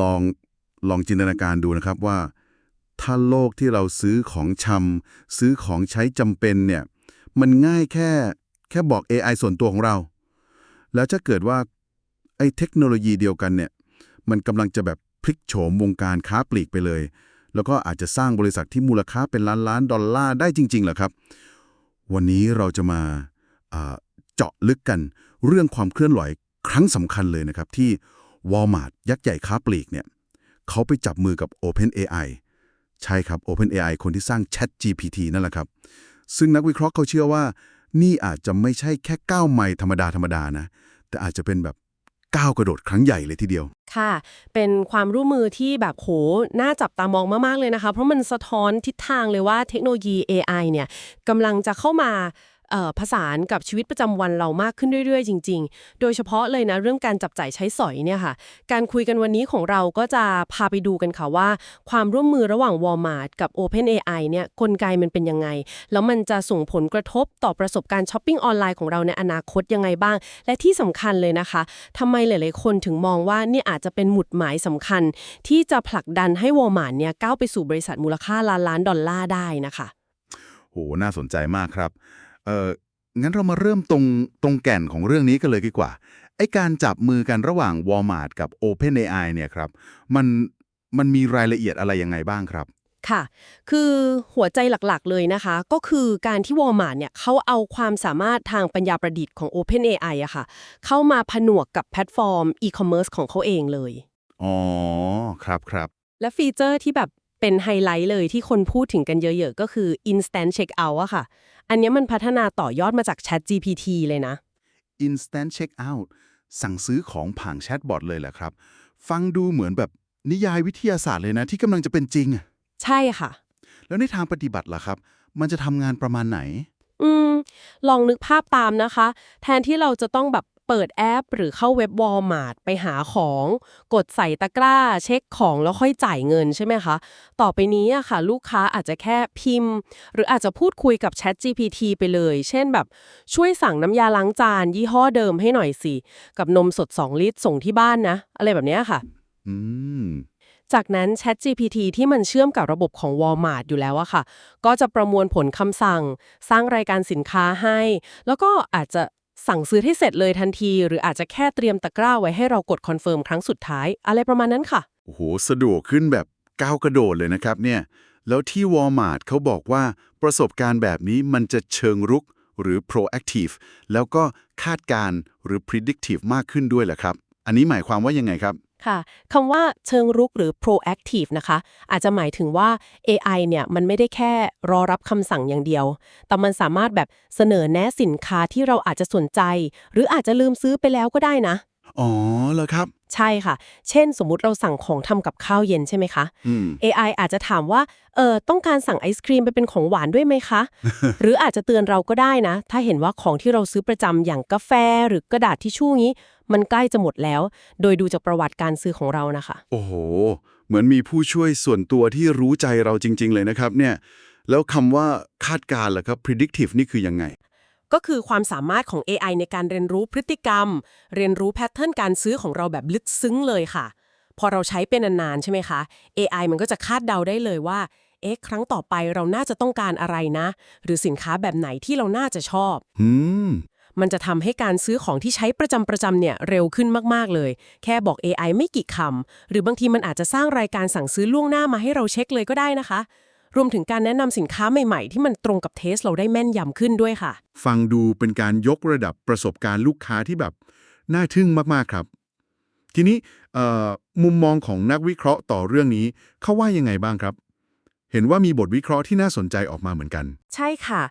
ลองลองจินตนาการดูนะครับว่า ถ้าโลกที่เราซื้อของชำซื้อของใช้จำเป็นเนี่ยมันง่ายแค่แค่บอก AI ส่วนตัวของเรา แล้วถ้าเกิดว่าไอ้เทคโนโลยีเดียวกันเนี่ยมันกำลังจะแบบพลิกโฉมวงการค้าปลีกไปเลย แล้วก็อาจจะสร้างบริษัทที่มูลค่าเป็นล้านล้านดอลลาร์ได้จริงๆเหรอครับ วันนี้เราจะมาอ่าเจาะลึกกันเรื่องความเคลื่อนไหวครั้งสำคัญเลยนะครับที่ Walmart ยักษ์ใหญ่ค้าปลีกเนี่ยเขาไปจับมือกับ OpenAI ใช่ครับ OpenAI คนที่สร้าง ChatGPT นั่นแหละครับ ซึ่งนักวิเคราะห์เขาเชื่อว่า นี่อาจจะไม่ใช่แค่ก้าวใหม่ธรรมดาธรรมดานะ แต่อาจจะเป็นแบบก้าวกระโดดครั้งใหญ่เลยทีเดียว ค่ะ เป็นความร่วมมือที่แบบโห น่าจับตามองมาก ๆ เลยนะคะ เพราะมันสะท้อนทิศทางเลยว่าเทคโนโลยี AI เนี่ยกำลังจะเข้ามา ผสานกับชีวิตประจำวันเรามากขึ้นเรื่อยๆ จริง ๆ โดยเฉพาะเลยนะเรื่องการจับจ่ายใช้สอยเนี่ยค่ะ การคุยกันวันนี้ของเราก็จะพาไปดูกันค่ะว่า ความร่วมมือระหว่าง Walmart กับ OpenAI เนี่ยกลไกมันเป็นยังไง แล้วมันจะส่งผลกระทบต่อประสบการณ์ช้อปปิ้งออนไลน์ของเราในอนาคตยังไงบ้าง และที่สำคัญเลยนะคะทำไมหลาย ๆ คนถึงมองว่านี่อาจจะเป็นหมุดหมายสำคัญ ที่จะผลักดันให้ Walmart เนี่ยก้าวไปสู่บริษัทมูลค่าล้านล้านดอลลาร์ได้นะคะโหน่าสนใจมากครับ เอ่องั้นเรามาเริ่มตรงตรงแก่นของเรื่องนี้กันเลยดีกว่า ไอ้การจับมือกันระหว่าง Walmart กับ OpenAI เนี่ยครับ มันมันมีรายละเอียดอะไรยังไงบ้างครับ ค่ะ คือหัวใจหลักๆเลยนะคะ ก็คือการที่ Walmart เนี่ยเขาเอาความสามารถทางปัญญาประดิษฐ์ของ OpenAI อะค่ะ เข้ามาผนวกกับแพลตฟอร์มอีคอมเมิร์ซของเขาเองเลย อ๋อ ครับครับและฟีเจอร์ที่แบบ เป็นไฮไลท์เลยที่คนพูดถึงกันเยอะ ๆ ก็คือ Instant Checkout อะค่ะ อันเนี้ยมันพัฒนาต่อยอดมาจาก ChatGPT เลยนะ Instant Checkout สั่งซื้อของผ่านแชทบอทเลยแหละครับ ฟังดูเหมือนแบบนิยายวิทยาศาสตร์เลยนะ ที่กำลังจะเป็นจริงอะใช่ค่ะ แล้วในทางปฏิบัติล่ะครับ มันจะทำงานประมาณไหน อืม ลองนึกภาพตามนะคะ แทนที่เราจะต้องแบบ เปิดแอป หรือเข้าเว็บ Walmart ไปหาของ กดใส่ตะกร้า เช็คของแล้วค่อยจ่ายเงินใช่ไหมคะ ต่อไปนี้อะค่ะ ลูกค้าอาจจะแค่พิมพ์ หรืออาจจะพูดคุยกับ Chat GPT ไปเลย เช่นแบบช่วยสั่งน้ำยาล้างจาน ยี่ห้อเดิมให้หน่อยสิ กับนมสด 2 ลิตรส่งที่บ้านนะ อะไรแบบเนี้ยค่ะ อืมจากนั้น Chat GPT ที่มันเชื่อมกับระบบของ Walmart อยู่แล้วอะค่ะ ก็จะประมวลผลคำสั่ง สร้างรายการสินค้าให้ แล้วก็อาจจะ สั่งซื้อให้เสร็จเลยทันที หรืออาจจะแค่เตรียมตะกร้าไว้ให้เรากดคอนเฟิร์มครั้งสุดท้าย อะไรประมาณนั้นค่ะ โอ้โห สะดวกขึ้นแบบก้าวกระโดดเลยนะครับเนี่ย แล้วที่ Walmart เขาบอกว่าประสบการณ์แบบนี้มันจะเชิงรุกหรือ proactive แล้วก็คาดการณ์หรือ predictive มากขึ้นด้วยแหละครับ อันนี้หมายความว่ายังไงครับ ค่ะคำว่าเชิงรุกหรือ proactive นะคะ อาจจะหมายถึงว่า AI เนี่ยมันไม่ได้แค่รอรับคำสั่งอย่างเดียว แต่มันสามารถแบบเสนอแนะสินค้าที่เราอาจจะสนใจ หรืออาจจะลืมซื้อไปแล้วก็ได้นะ อ๋อเหรอครับ ใช่ค่ะ เช่น สมมุติเราสั่งของทำกับข้าวเย็นใช่ไหมคะ อืม AI อาจจะถามว่า เออต้องการสั่งไอศครีมไปเป็นของหวานด้วยไหมคะ หรืออาจจะเตือนเราก็ได้นะ ถ้าเห็นว่าของที่เราซื้อประจำอย่างกาแฟหรือกระดาษทิชชู่งี้ มันใกล้จะหมดแล้ว โดยดูจากประวัติการซื้อของเรานะคะ โอ้โห เหมือนมีผู้ช่วยส่วนตัวที่รู้ใจเราจริง ๆ เลยนะครับเนี่ย แล้วคำว่าคาดการณ์ล่ะครับ predictive นี่คือยังไง ก็คือความสามารถของ AI ในการเรียนรู้พฤติกรรม เรียนรู้แพทเทิร์นการซื้อของเราแบบลึกซึ้งเลยค่ะ พอเราใช้เป็นนานๆใช่ไหมคะ AI มันก็จะคาดเดาได้เลยว่า เอ๊ะ ครั้งต่อไปเราน่าจะต้องการอะไรนะ หรือสินค้าแบบไหนที่เราน่าจะชอบอืมมันจะทำให้การซื้อของที่ใช้ประจำประจำเนี่ยเร็วขึ้นมากๆเลย แค่บอก AI ไม่กี่คำหรือบางทีมันอาจจะสร้างรายการสั่งซื้อล่วงหน้ามาให้เราเช็คเลยก็ได้นะคะ รวมถึงการแนะนำสินค้าใหม่ๆ ที่มันตรงกับเทสเราได้แม่นยำขึ้นด้วยค่ะ ฟังดูเป็นการยกระดับประสบการณ์ลูกค้าที่แบบ น่าทึ่งมากๆครับ ทีนี้เอ่อมุมมองของนักวิเคราะห์ต่อเรื่องนี้เขาว่ายังไงบ้างครับ เห็นว่ามีบทวิเคราะห์ที่น่าสนใจออกมาเหมือนกัน ใช่ค่ะ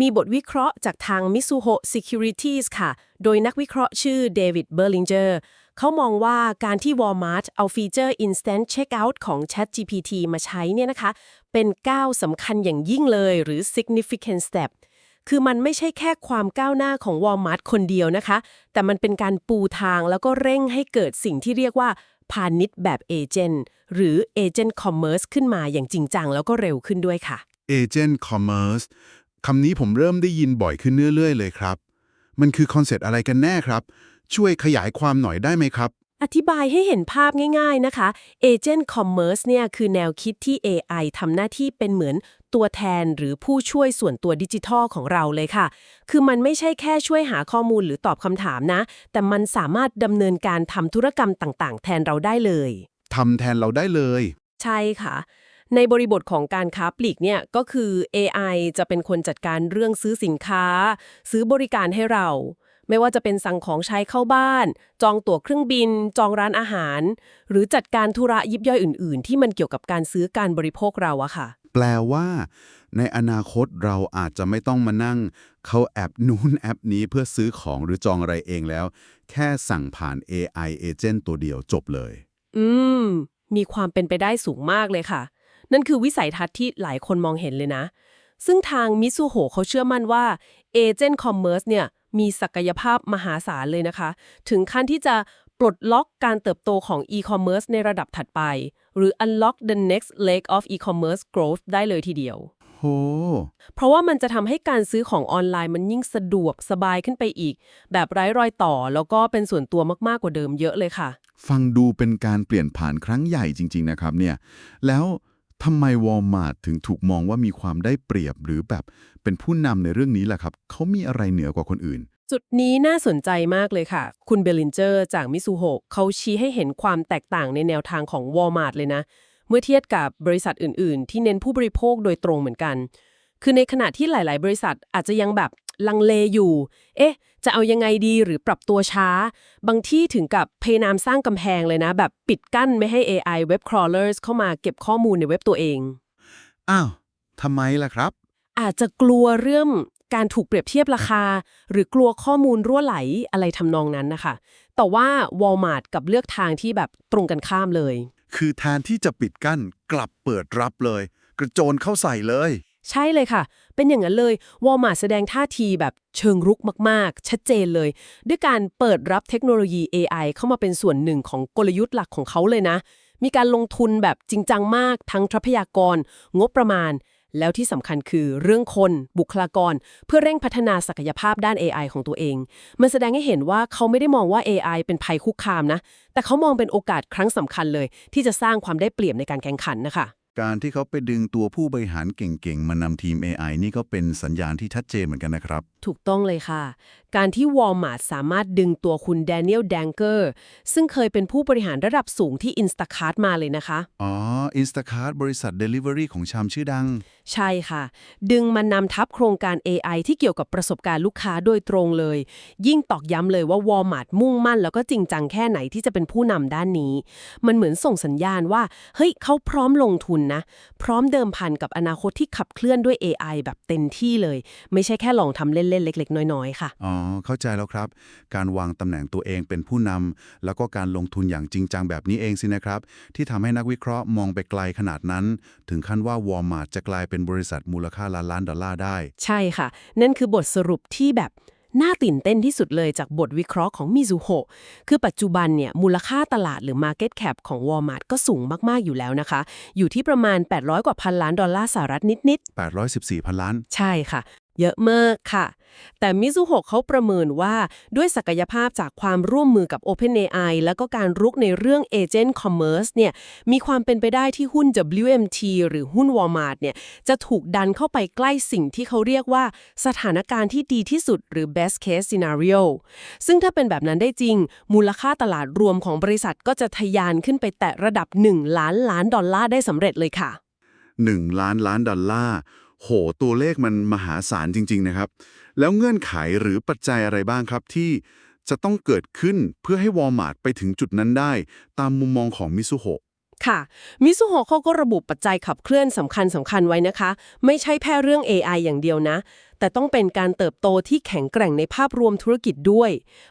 มีบทวิเคราะห์จากทาง Mizuho Securities ค่ะ โดยนักวิเคราะห์ชื่อเดวิดเบอร์ลิงเจอร์เขามองว่าการที่ Walmart เอาฟีเจอร์ Instant Checkout ของ ChatGPT มาใช้เนี่ยนะคะ เป็นก้าวสำคัญอย่างยิ่งเลยหรือ significant step คือมันไม่ใช่แค่ความก้าวหน้าของ Walmart คนเดียวนะคะ แต่มันเป็นการปูทางแล้วก็เร่งให้เกิดสิ่งที่เรียกว่าพาณิชย์แบบเอเจนต์หรือ Agent Commerce ขึ้นมาอย่างจริงจังแล้วก็เร็วขึ้นด้วยค่ะ Agent Commerce คำนี้ผมเริ่มได้ยินบ่อยขึ้นเรื่อยๆเลยครับ มันคือคอนเซ็ปต์อะไรกันแน่ครับ ช่วยขยายความหน่อยได้ไหมครับ อธิบายให้เห็นภาพง่ายๆนะคะ Agent Commerce เนี่ยคือแนวคิดที่ AI ทำหน้าที่เป็นเหมือนตัวแทนหรือผู้ช่วยส่วนตัวดิจิทัลของเราเลยค่ะ คือมันไม่ใช่แค่ช่วยหาข้อมูลหรือตอบคำถามนะ แต่มันสามารถดำเนินการทำธุรกรรมต่างๆ แทนเราได้เลย ทำแทนเราได้เลย ใช่ค่ะ ในบริบทของการค้าปลีกเนี่ยก็คือ AI จะเป็นคนจัดการเรื่องซื้อสินค้า ซื้อบริการให้เรา ไม่ว่าจะเป็นสั่งของใช้เข้าบ้าน จองตั๋วเครื่องบิน จองร้านอาหาร หรือจัดการธุระยิบย่อยอื่น ๆ ที่มันเกี่ยวกับการซื้อการบริโภคเราอะค่ะ แปลว่า ในอนาคตเราอาจจะไม่ต้องมานั่ง เข้าแอปนู้นแอปนี้เพื่อซื้อของหรือจองอะไรเองแล้ว แค่สั่งผ่าน AI agent ตัวเดียวจบเลย อืม มีความเป็นไปได้สูงมากเลยค่ะ นั่นคือวิสัยทัศน์ที่หลายคนมองเห็นเลยนะ ซึ่งทางมิซูโฮเขาเชื่อมั่นว่า Agent Commerce เนี่ย มีศักยภาพมหาศาลเลยนะคะ ถึงขั้นที่จะปลดล็อกการเติบโตของ e-commerce ในระดับถัดไป หรือ unlock the next leg of e-commerce growth ได้เลยทีเดียวโหเพราะว่ามันจะทำให้การซื้อของออนไลน์มันยิ่งสะดวกสบายขึ้นไปอีก แบบไร้รอยต่อแล้วก็เป็นส่วนตัวมากๆกว่าเดิมเยอะเลยค่ะ ฟังดูเป็นการเปลี่ยนผ่านครั้งใหญ่จริง ๆ นะครับเนี่ย แล้ว ทำไมวอลมาร์ทถึงถูกมองว่ามีความได้เปรียบหรือแบบเป็นผู้นำในเรื่องนี้ล่ะครับ เขามีอะไรเหนือกว่าคนอื่น จุดนี้น่าสนใจมากเลยค่ะ คุณเบลินเจอร์จากมิซูโฮเขาชี้ให้เห็นความแตกต่างในแนวทางของ Walmart เลยนะ เมื่อเทียบกับบริษัทอื่น ๆ ที่เน้นผู้บริโภคโดยตรงเหมือนกัน คือในขณะที่หลาย ๆ บริษัทอาจจะยังแบบลังเลอยู่ เอ๊ะ จะเอายังไงดีหรือปรับตัวช้า บางที่ถึงกับพยายามสร้างกำแพงเลยนะ แบบปิดกั้นไม่ให้ AI web crawlers เข้ามาเก็บข้อมูลในเว็บตัวเอง อ้าวทำไมล่ะครับ อาจจะกลัวเรื่องการถูกเปรียบเทียบราคา หรือกลัวข้อมูลรั่วไหลอะไรทำนองนั้นนะคะ แต่ว่า Walmart กับเลือกทางที่แบบตรงกันข้ามเลย คือแทนที่จะปิดกั้นกลับเปิดรับเลย กระโจนเข้าใส่เลย ใช่เลยค่ะ เป็นอย่างนั้นเลย Walmart แสดงท่าทีแบบเชิงรุกมากๆ ชัดเจนเลย ด้วยการเปิดรับเทคโนโลยี AI เข้ามาเป็นส่วนหนึ่งของกลยุทธ์หลักของเขาเลยนะ มีการลงทุนแบบจริงจังมาก ทั้งทรัพยากร งบประมาณ แล้วที่สำคัญคือเรื่องคนบุคลากร เพื่อเร่งพัฒนาศักยภาพด้าน AI ของตัวเอง มันแสดงให้เห็นว่าเขาไม่ได้มองว่า AI เป็นภัยคุกคามนะ แต่เขามองเป็นโอกาสครั้งสำคัญเลย ที่จะสร้างความได้เปรียบในการแข่งขันนะคะ การที่เขาไปดึงตัวผู้บริหารเก่งๆ มานำทีม AI นี่ก็เป็นสัญญาณที่ชัดเจนเหมือนกันนะครับ ถูกต้องเลยค่ะ การที่ Walmart สามารถดึงตัวคุณ Daniel Danker ซึ่งเคยเป็นผู้บริหารระดับสูงที่ Instacart มาเลยนะคะ อ๋อ Instacart บริษัท Delivery ของชามชื่อดัง ใช่ค่ะ ดึงมานำทับโครงการ AI ที่เกี่ยวกับประสบการณ์ลูกค้าโดยตรงเลย ยิ่งตอกย้ำเลยว่า Walmart มุ่งมั่น แล้วก็จริงจังแค่ไหนที่จะเป็นผู้นำด้านนี้ มันเหมือนส่งสัญญาณว่าเฮ้ยเขาพร้อมลงทุนนะ พร้อมเดิมพันกับอนาคตที่ขับเคลื่อนด้วย AI แบบเต็มที่เลย ไม่ใช่แค่ลองทำเล่นๆ เล็ก ๆ น้อย ๆ ค่ะ อ๋อ เข้าใจแล้วครับ การวางตำแหน่งตัวเองเป็นผู้นำแล้วก็การลงทุนอย่างจริงจังแบบนี้เองสินะครับ ที่ทำให้นักวิเคราะห์มองไปไกลขนาดนั้น ถึงขั้นว่า Walmart จะกลายเป็นบริษัทมูลค่าล้านล้านดอลลาร์ได้ ใช่ค่ะ นั่นคือบทสรุปที่แบบน่าตื่นเต้นที่สุดเลยจากบทวิเคราะห์ของมิซูโฮคือปัจจุบันเนี่ยมูลค่าตลาดหรือ Market Cap ของ Walmart ก็สูงมาก ๆ อยู่แล้วนะคะ อยู่ที่ประมาณ 800 กว่าพันล้านดอลลาร์สหรัฐนิด814 พันล้านๆใช่ค่ะ เยอะมากค่ะ แต่มิซูโฮเขาประเมินว่าด้วยศักยภาพจากความร่วมมือกับ OpenAI แล้วก็การรุกในเรื่อง Agent Commerce เนี่ยมีความเป็นไปได้ที่หุ้น WMT หรือหุ้น Walmart เนี่ยจะถูกดันเข้าไปใกล้สิ่งที่เขาเรียกว่าสถานการณ์ที่ดีที่สุดหรือ best case scenario ซึ่งถ้าเป็นแบบนั้นได้จริง มูลค่าตลาดรวมของบริษัทก็จะทะยานขึ้นไปแตะระดับ 1 ล้านล้านดอลลาร์ได้สำเร็จเลยค่ะ 1 ล้านล้านดอลลาร์ โหตัวเลขมันมหาศาลจริง ๆ นะครับ แล้วเงื่อนไขหรือปัจจัยอะไรบ้างครับที่จะต้องเกิดขึ้นเพื่อให้ Walmart ไปถึงจุดนั้นได้ ตามมุมมองของมิซูโฮค่ะ มิซูโฮเขาก็ระบุปัจจัยขับเคลื่อนสำคัญสำคัญไว้นะคะ ไม่ใช่แค่เรื่อง AI อย่างเดียวนะ แต่ต้องเป็นการเติบโตที่แข็งแกร่งในภาพรวมธุรกิจด้วย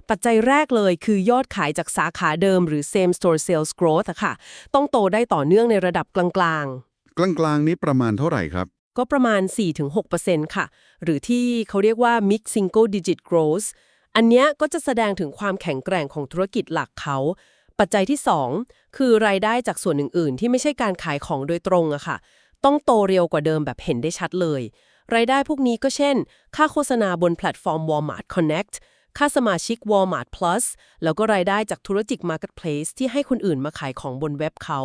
ปัจจัยแรกเลยคือยอดขายจากสาขาเดิมหรือ same store sales growth อะค่ะ ต้องโตได้ต่อเนื่องในระดับกลางกลางๆนี้ประมาณเท่าไหร่ครับๆ ก็ประมาณ 4-6%ค่ะ หรือที่เขาเรียกว่า mid single digit growth อันนี้ก็จะแสดงถึงความแข็งแกร่งของธุรกิจหลักเขา ปัจจัยที่ 2 คือรายได้จากส่วนอื่น ๆ ที่ไม่ใช่การขายของโดยตรงอะค่ะ ต้องโตเร็วกว่าเดิมแบบเห็นได้ชัดเลย รายได้พวกนี้ก็เช่น ค่าโฆษณาบนแพลตฟอร์ม Walmart Connect ค่าสมาชิก Walmart Plus แล้วก็รายได้จากธุรกิจ Marketplace ที่ให้คนอื่นมาขายของบนเว็บเขา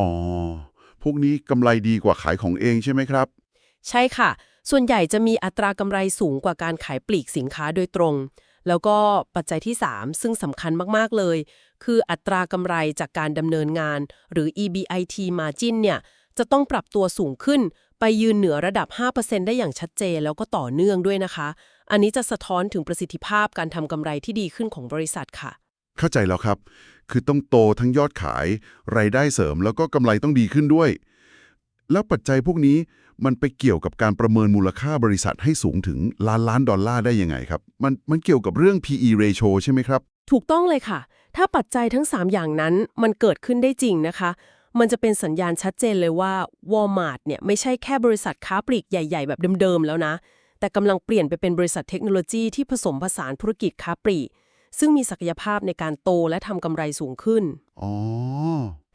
อ๋อ พวกนี้กำไรดีกว่าขายของเองใช่ไหมครับ ใช่ค่ะ ส่วนใหญ่จะมีอัตรากำไรสูงกว่าการขายปลีกสินค้าโดยตรง แล้วก็ปัจจัยที่ 3 ซึ่งสำคัญมากๆเลย คืออัตรากำไรจากการดำเนินงาน หรือ EBIT margin เนี่ยจะต้องปรับตัวสูงขึ้น ไปยืนเหนือระดับ 5%ได้อย่างชัดเจนแล้วก็ต่อเนื่องด้วยนะคะ อันนี้จะสะท้อนถึงประสิทธิภาพการทำกำไรที่ดีขึ้นของบริษัทค่ะ เข้าใจแล้วครับ คือต้องโตทั้งยอดขาย รายได้เสริมแล้วก็กำไรต้องดีขึ้นด้วย แล้วปัจจัยพวกนี้มันไปเกี่ยวกับการประเมินมูลค่าบริษัทให้สูงถึงล้านล้านดอลลาร์ได้ยังไงครับ มันมันเกี่ยวกับเรื่อง PE ratio ใช่ไหมครับ ถูกต้องเลยค่ะ ถ้าปัจจัยทั้ง 3 อย่างนั้นมันเกิดขึ้นได้จริงนะคะ มันจะเป็นสัญญาณชัดเจนเลยว่า Walmart เนี่ยไม่ใช่แค่บริษัทค้าปลีกใหญ่ ๆ แบบเดิมๆแล้วนะ แต่กำลังเปลี่ยนไปเป็นบริษัทเทคโนโลยีที่ผสมผสานธุรกิจค้าปลีก ซึ่งมีศักยภาพในการโตและทำกำไรสูงขึ้น อ๋อ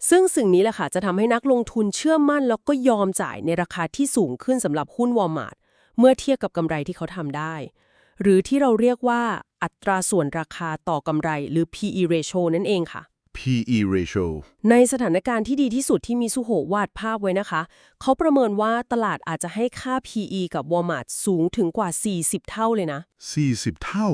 ซึ่งสิ่งนี้แหละค่ะจะทำให้นักลงทุนเชื่อมั่นแล้วก็ยอมจ่ายในราคาที่สูงขึ้นสำหรับหุ้น Walmart เมื่อเทียบกับกำไรที่เขาทำได้ หรือที่เราเรียกว่าอัตราส่วนราคาต่อกำไรหรือ PE ratio นั่นเองค่ะ PE ratio ในสถานการณ์ที่ดีที่สุดที่มีสุโหวาดภาพไว้นะคะ เขาประเมินว่าตลาดอาจจะให้ค่า PE กับ Walmart สูงถึงกว่า 40 เท่าเลยนะ 40 เท่า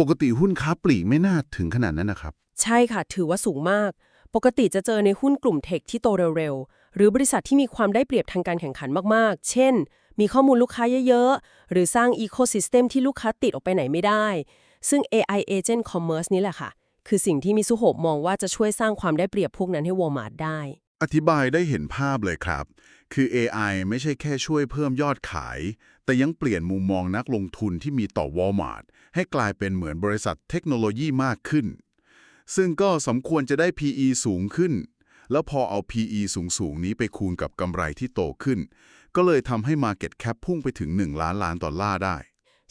ปกติหุ้นค้าปลีกไม่น่าถึงขนาดนั้นนะครับ ใช่ค่ะ ถือว่าสูงมาก ปกติจะเจอในหุ้นกลุ่มเทคที่โตเร็วๆ หรือบริษัทที่มีความได้เปรียบทางการแข่งขันมากๆ เช่น มีข้อมูลลูกค้าเยอะๆ หรือสร้างอีโค y ิสเต็มที่ลูกค้าติดออกไปไหนไม่ได้ ซึ่ง AI Agent Commerce นี่แหละค่ะ คือสิ่งที่มิซุโฮะมองว่าจะช่วยสร้างความได้เปรียบพวกนั้นให้ Walmart ได้ อธิบายได้เห็นภาพเลยครับ คือ AI ไม่ใช่แค่ช่วยเพิ่มยอดขาย แต่ยังเปลี่ยนมุมมองนักลงทุนที่มีต่อ Walmart ให้กลายเป็นเหมือนบริษัทเทคโนโลยีมากขึ้น ซึ่งก็สมควรจะได้ PE สูงขึ้น แล้วพอเอา PE สูงๆ นี้ไปคูณกับกำไรที่โตขึ้น ก็เลยทำให้ Market Cap พุ่งไปถึง 1 ล้านล้านดอลลาร์ได้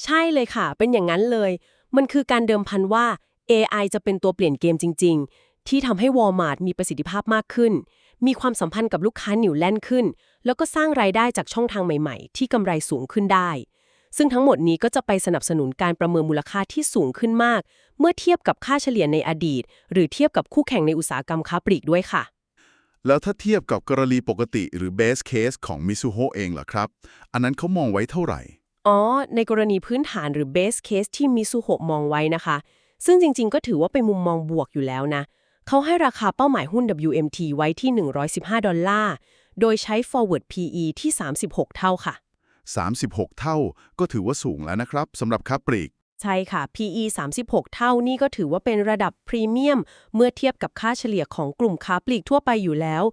ใช่เลยค่ะ เป็นอย่างนั้นเลย มันคือการเดิมพันว่า AI จะเป็นตัวเปลี่ยนเกมจริง ๆ ที่ทำให้ Walmart มีประสิทธิภาพมากขึ้น มีความสัมพันธ์กับลูกค้าเหนียวแน่นขึ้น แล้วก็สร้างรายได้จากช่องทางใหม่ ๆ ที่กำไรสูงขึ้นได้ ซึ่งทั้งหมดนี้ก็จะไปสนับสนุนการประเมินมูลค่าที่สูงขึ้นมาก เมื่อเทียบกับค่าเฉลี่ยในอดีต หรือเทียบกับคู่แข่งในอุตสาหกรรมค้าปลีกด้วยค่ะ แล้วถ้าเทียบกับกรณีปกติหรือ Base Case ของ Mizuho เองล่ะครับ อันนั้นเขามองไว้เท่าไหร่ อ๋อ ในกรณีพื้นฐานหรือ base case ที่มิซูโฮะมองไว้นะคะ ซึ่งจริง ๆ ก็ถือว่าเป็นมุมมองบวกอยู่แล้วนะเขาให้ราคาเป้าหมายหุ้น WMT ไว้ที่ 115 ดอลลาร์ โดยใช้ forward PE ที่ 36 เท่าค่ะ 36 เท่า ก็ถือว่าสูงแล้วนะครับสำหรับค้าปลีก ใช่ค่ะ PE 36 เท่านี่ก็ถือว่าเป็นระดับพรีเมียม เมื่อเทียบกับค่าเฉลี่ยของกลุ่มค้าปลีกทั่วไปอยู่แล้ว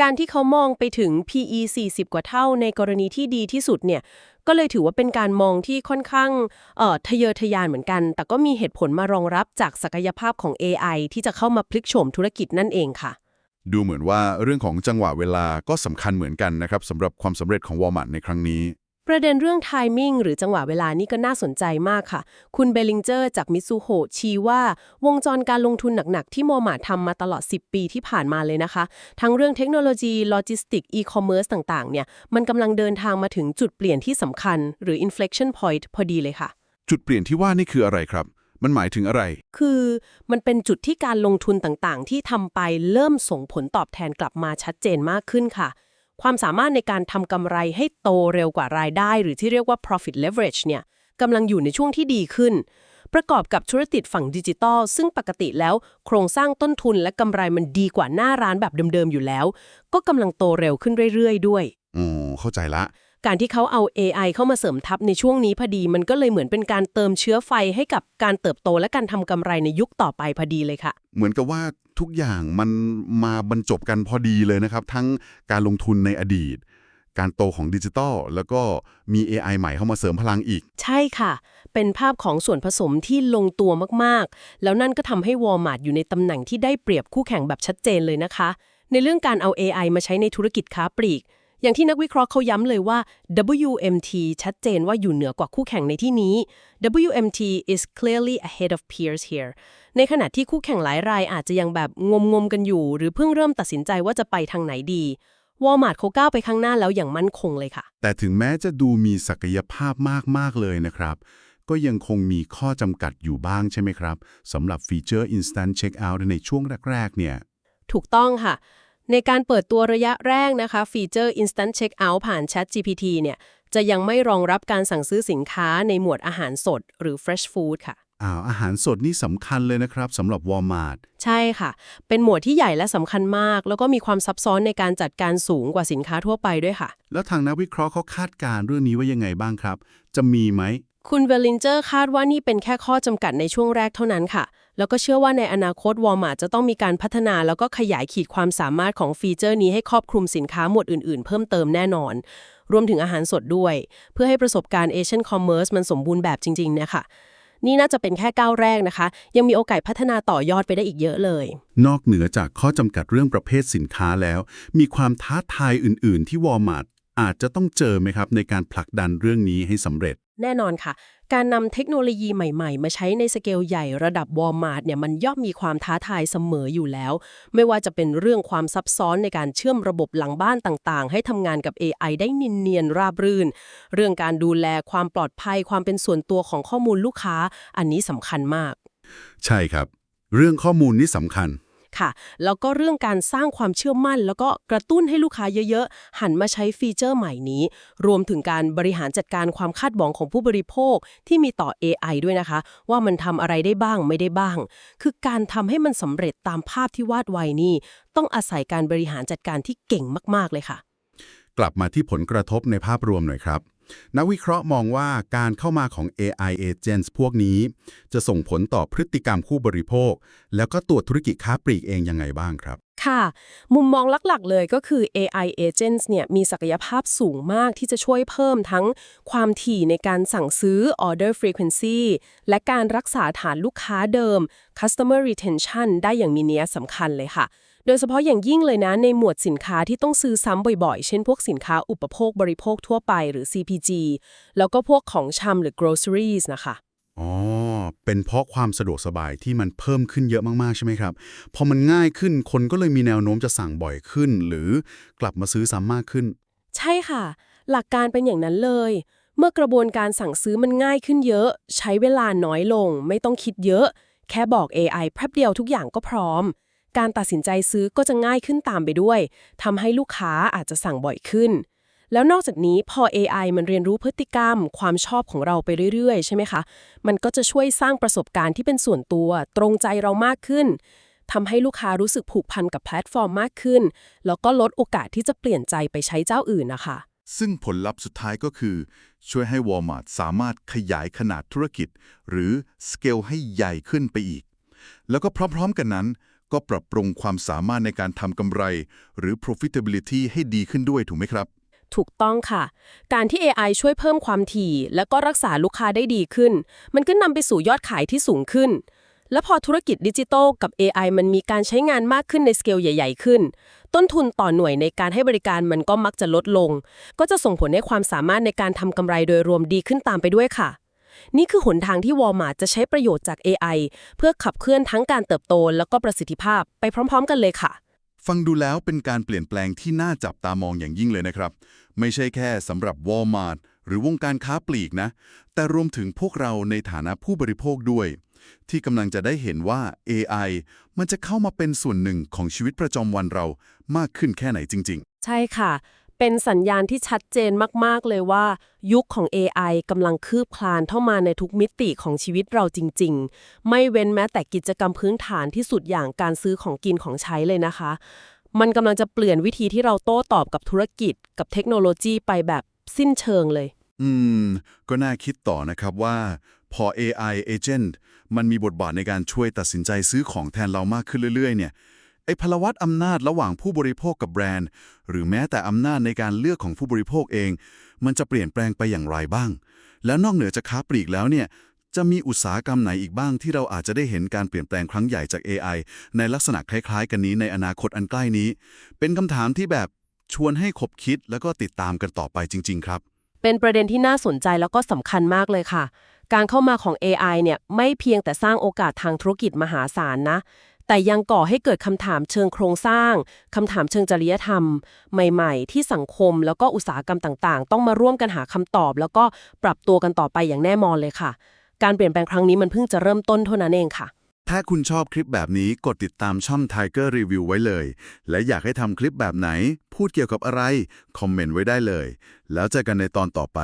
การที่เขามองไปถึง PE 40 กว่าเท่าในกรณีที่ดีที่สุดเนี่ย ก็เลยถือว่าเป็นการมองที่ค่อนข้างเอ่อทะเยอทะยานเหมือนกัน แต่ก็มีเหตุผลมารองรับจากศักยภาพของ AI ที่จะเข้ามาพลิกโฉมธุรกิจนั่นเองค่ะ ดูเหมือนว่าเรื่องของจังหวะเวลาก็สำคัญเหมือนกันนะครับสำหรับความสำเร็จของ Walmart ในครั้งนี้ ประเด็นเรื่อง timing หรือจังหวะเวลานี่ก็น่าสนใจมากค่ะ คุณเบลลิงเจอร์จากมิซูโฮชี้ว่าวงจรการลงทุนหนักๆ ที่โมมาทำมาตลอด 10 ปีที่ผ่านมาเลยนะคะ ทั้งเรื่องเทคโนโลยีโลจิสติก อีคอมเมิร์ซต่างๆ เนี่ย มันกำลังเดินทางมาถึงจุดเปลี่ยนที่สำคัญ หรือ inflection point พอดีเลยค่ะ จุดเปลี่ยนที่ว่านี่คืออะไรครับ มันหมายถึงอะไร คือมันเป็นจุดที่การลงทุนต่างๆ ที่ทำไปเริ่มส่งผลตอบแทนกลับมาชัดเจนมากขึ้นค่ะ ความสามารถในการทำกำไรให้โตเร็วกว่ารายได้ หรือที่เรียกว่า profit leverage เนี่ยกำลังอยู่ในช่วงที่ดีขึ้น ประกอบกับธุรกิจฝั่งดิจิตอลซึ่งปกติแล้วโครงสร้างต้นทุนและกำไรมันดีกว่าหน้าร้านแบบเดิมๆอยู่แล้ว ก็กำลังโตเร็วขึ้นเรื่อยๆ ด้วยอ๋อเข้าใจละ การที่เขาเอา AI เข้ามาเสริมทับในช่วงนี้พอดี มันก็เลยเหมือนเป็นการเติมเชื้อไฟให้กับการเติบโตและการทำกำไรในยุคต่อไปพอดีเลยค่ะ เหมือนกับว่า ทุกอย่างมันมาบรรจบกันพอดีเลยนะครับ ทั้งการลงทุนในอดีต การโตของดิจิตอลแล้วก็มี AI ใหม่เข้ามาเสริมพลังอีก ใช่ค่ะ เป็นภาพของส่วนผสมที่ลงตัวมากๆ แล้วนั่นก็ทำให้ Walmart อยู่ในตำแหน่งที่ได้เปรียบคู่แข่งแบบชัดเจนเลยนะคะ ในเรื่องการเอา AI มาใช้ในธุรกิจค้าปลีก อย่างที่นักวิเคราะห์เขาย้ำเลยว่า WMT ชัดเจนว่าอยู่เหนือกว่าคู่แข่งในที่นี้ WMT is clearly ahead of peers here ในขณะที่คู่แข่งหลายรายอาจจะยังแบบงมๆกันอยู่ หรือเพิ่งเริ่มตัดสินใจว่าจะไปทางไหนดี Walmart เขาก้าวไปข้างหน้าแล้วอย่างมั่นคงเลยค่ะ แต่ถึงแม้จะดูมีศักยภาพมาก ๆ เลยนะครับ ก็ยังคงมีข้อจำกัดอยู่บ้างใช่ไหมครับสำหรับฟีเจอร์ Instant Checkout ในช่วงแรก ๆ เนี่ย ถูกต้องค่ะ ในการเปิดตัวระยะแรกนะคะ ฟีเจอร์ Instant Checkout ผ่าน Chat GPT เนี่ย จะยังไม่รองรับการสั่งซื้อสินค้าในหมวดอาหารสดหรือ Fresh Food ค่ะอ้าวอาหารสดนี่สำคัญเลยนะครับสำหรับ Walmart ใช่ค่ะ เป็นหมวดที่ใหญ่และสำคัญมาก แล้วก็มีความซับซ้อนในการจัดการสูงกว่าสินค้าทั่วไปด้วยค่ะ แล้วทางนักวิเคราะห์เขาคาดการณ์เรื่องนี้ว่ายังไงบ้างครับ จะมีไหมคุณเวลลินเจอร์คาดว่านี่เป็นแค่ข้อจำกัดในช่วงแรกเท่านั้นค่ะ แล้วก็เชื่อว่าในอนาคต Walmart จะต้องมีการพัฒนาแล้วก็ขยายขีดความสามารถของฟีเจอร์นี้ให้ครอบคลุมสินค้าหมวดอื่นๆ เพิ่มเติมแน่นอน รวมถึงอาหารสดด้วย เพื่อให้ประสบการณ์ Asian Commerce มันสมบูรณ์แบบจริงๆเนี่ยค่ะนี่น่าจะเป็นแค่ก้าวแรกนะคะ ยังมีโอกาสพัฒนาต่อยอดไปได้อีกเยอะเลย นอกเหนือจากข้อจำกัดเรื่องประเภทสินค้าแล้ว มีความท้าทายอื่น ๆ ที่ Walmart จจะต้องเจอไหมครับในการผลักดันเรื่องนี้ให้สำเร็จ แน่นอนค่ะ การนำเทคโนโลยีใหม่ๆ มาใช้ในสเกลใหญ่ระดับ Walmart เนี่ยมันย่อมมีความท้าทายเสมออยู่แล้ว ไม่ว่าจะเป็นเรื่องความซับซ้อนในการเชื่อมระบบหลังบ้านต่างๆ ให้ทำงานกับ AI ได้เนียนๆราบรื่น เรื่องการดูแลความปลอดภัยความเป็นส่วนตัวของข้อมูลลูกค้า อันนี้สำคัญมาก ใช่ครับ เรื่องข้อมูลนี่สำคัญ ค่ะ แล้วก็เรื่องการสร้างความเชื่อมั่น แล้วก็กระตุ้นให้ลูกค้าเยอะๆ หันมาใช้ฟีเจอร์ใหม่นี้ รวมถึงการบริหารจัดการความคาดหวังของผู้บริโภคที่มีต่อ AI ด้วยนะคะ ว่ามันทำอะไรได้บ้างไม่ได้บ้าง คือการทำให้มันสำเร็จตามภาพที่วาดไว้นี่ ต้องอาศัยการบริหารจัดการที่เก่งมากๆเลยค่ะ กลับมาที่ผลกระทบในภาพรวมหน่อยครับ นักวิเคราะห์มองว่าการเข้ามาของ AI agents พวกนี้ จะส่งผลต่อพฤติกรรมผู้บริโภค แล้วก็ตัวธุรกิจค้าปลีกเองยังไงบ้างครับ ค่ะ มุมมองหลักๆ เลยก็คือ AI agents เนี่ยมีศักยภาพสูงมากที่จะช่วยเพิ่มทั้งความถี่ในการสั่งซื้อ order frequency และการรักษาฐานลูกค้าเดิม customer retention ได้อย่างมีนัยสำคัญเลยค่ะ โดยเฉพาะอย่างยิ่งเลยนะในหมวดสินค้าที่ต้องซื้อซ้ำบ่อยๆ เช่นพวกสินค้าอุปโภคบริโภคทั่วไปหรือ CPG แล้วก็พวกของชำหรือ groceries นะคะ อ๋อ เป็นเพราะความสะดวกสบายที่มันเพิ่มขึ้นเยอะมากๆใช่ไหมครับพอมันง่ายขึ้นคนก็เลยมีแนวโน้มจะสั่งบ่อยขึ้น หรือกลับมาซื้อซ้ำมากขึ้น ใช่ค่ะ หลักการเป็นอย่างนั้นเลย เมื่อกระบวนการสั่งซื้อมันง่ายขึ้นเยอะ ใช้เวลาน้อยลง ไม่ต้องคิดเยอะ แค่บอก AI แป๊บเดียวทุกอย่างก็พร้อม การตัดสินใจซื้อก็จะง่ายขึ้นตามไปด้วยทำให้ลูกค้าอาจจะสั่งบ่อยขึ้น แล้วนอกจากนี้พอ AI มันเรียนรู้พฤติกรรม ความชอบของเราไปเรื่อยๆ ใช่ไหมคะ มันก็จะช่วยสร้างประสบการณ์ที่เป็นส่วนตัว ตรงใจเรามากขึ้นทำให้ลูกค้ารู้สึกผูกพันกับแพลตฟอร์มมากขึ้น แล้วก็ลดโอกาสที่จะเปลี่ยนใจไปใช้เจ้าอื่นนะคะ ซึ่งผลลัพธ์สุดท้ายก็คือ ช่วยให้ Walmart สามารถขยายขนาดธุรกิจ หรือสเกลให้ใหญ่ขึ้นไปอีก แล้วก็พร้อมๆกันนั้น ก็ปรับปรุงความสามารถในการทำกำไร หรือ profitability ให้ดีขึ้นด้วยถูกไหมครับ ถูกต้องค่ะ การที่ AI ช่วยเพิ่มความถี่ และก็รักษาลูกค้าได้ดีขึ้น มันก็นำไปสู่ยอดขายที่สูงขึ้น และพอธุรกิจดิจิทัลกับ AI มันมีการใช้งานมากขึ้นในสเกลใหญ่ ๆ ขึ้น ต้นทุนต่อหน่วยในการให้บริการมันก็มักจะลดลง ก็จะส่งผลให้ความสามารถในการทำกำไรโดยรวมดีขึ้นตามไปด้วยค่ะนี่คือหนทางที่ Walmart จะใช้ประโยชน์จาก AI เพื่อขับเคลื่อนทั้งการเติบโตแล้วก็ประสิทธิภาพไปพร้อม ๆ กันเลยค่ะ ฟังดูแล้วเป็นการเปลี่ยนแปลงที่น่าจับตามองอย่างยิ่งเลยนะครับ ไม่ใช่แค่สำหรับ Walmart หรือวงการค้าปลีกนะ แต่รวมถึงพวกเราในฐานะผู้บริโภคด้วย ที่กำลังจะได้เห็นว่า AI มันจะเข้ามาเป็นส่วนหนึ่งของชีวิตประจำวันเรามากขึ้นแค่ไหนจริง ๆ ใช่ค่ะ เป็นสัญญาณที่ชัดเจนมาก ๆ เลยว่า ยุคของ AI กำลังคืบคลานเข้ามาในทุกมิติของชีวิตเราจริง ๆ ไม่เว้นแม้แต่กิจกรรมพื้นฐานที่สุดอย่างการซื้อของกินของใช้เลยนะคะ มันกำลังจะเปลี่ยนวิธีที่เราโต้ตอบกับธุรกิจกับเทคโนโลยีไปแบบสิ้นเชิงเลย อืม ก็น่าคิดต่อนะครับว่า พอ AI agent มันมีบทบาทในการช่วยตัดสินใจซื้อของแทนเรามากขึ้นเรื่อย ๆ เนี่ยไอ้พลวัตอำนาจระหว่างผู้บริโภคกับแบรนด์ หรือแม้แต่อำนาจในการเลือกของผู้บริโภคเอง มันจะเปลี่ยนแปลงไปอย่างไรบ้าง แล้วนอกเหนือจากค้าปลีกแล้วเนี่ย จะมีอุตสาหกรรมไหนอีกบ้างที่เราอาจจะได้เห็นการเปลี่ยนแปลงครั้งใหญ่จาก AI ในลักษณะคล้ายๆ กันนี้ในอนาคตอันใกล้นี้ เป็นคำถามที่แบบชวนให้คบคิดแล้วก็ติดตามกันต่อไปจริง ๆ ครับ เป็นประเด็นที่น่าสนใจแล้วก็สำคัญมากเลยค่ะ การเข้ามาของ AI เนี่ยไม่เพียงแต่สร้างโอกาสทางธุรกิจมหาศาลนะแแต่ยังก่อให้เกิดคำถามเชิงโครงสร้างคำถามเชิงจริยธรรม ใหม่ๆ ที่สังคมแล้วก็อุตสาหกรรมต่างๆ ต้องมาร่วมกันหาคำตอบ แล้วก็ปรับตัวกันต่อไปอย่างแน่นอนเลยค่ะ การเปลี่ยนแปลงครั้งนี้มันเพิ่งจะเริ่มต้นเท่านั้นเองค่ะ ถ้าคุณชอบคลิปแบบนี้กดติดตามช่อง Tiger Review ไว้เลย และอยากให้ทำคลิปแบบไหน พูดเกี่ยวกับอะไร คอมเมนต์ไว้ได้เลย แล้วเจอกันในตอนต่อไป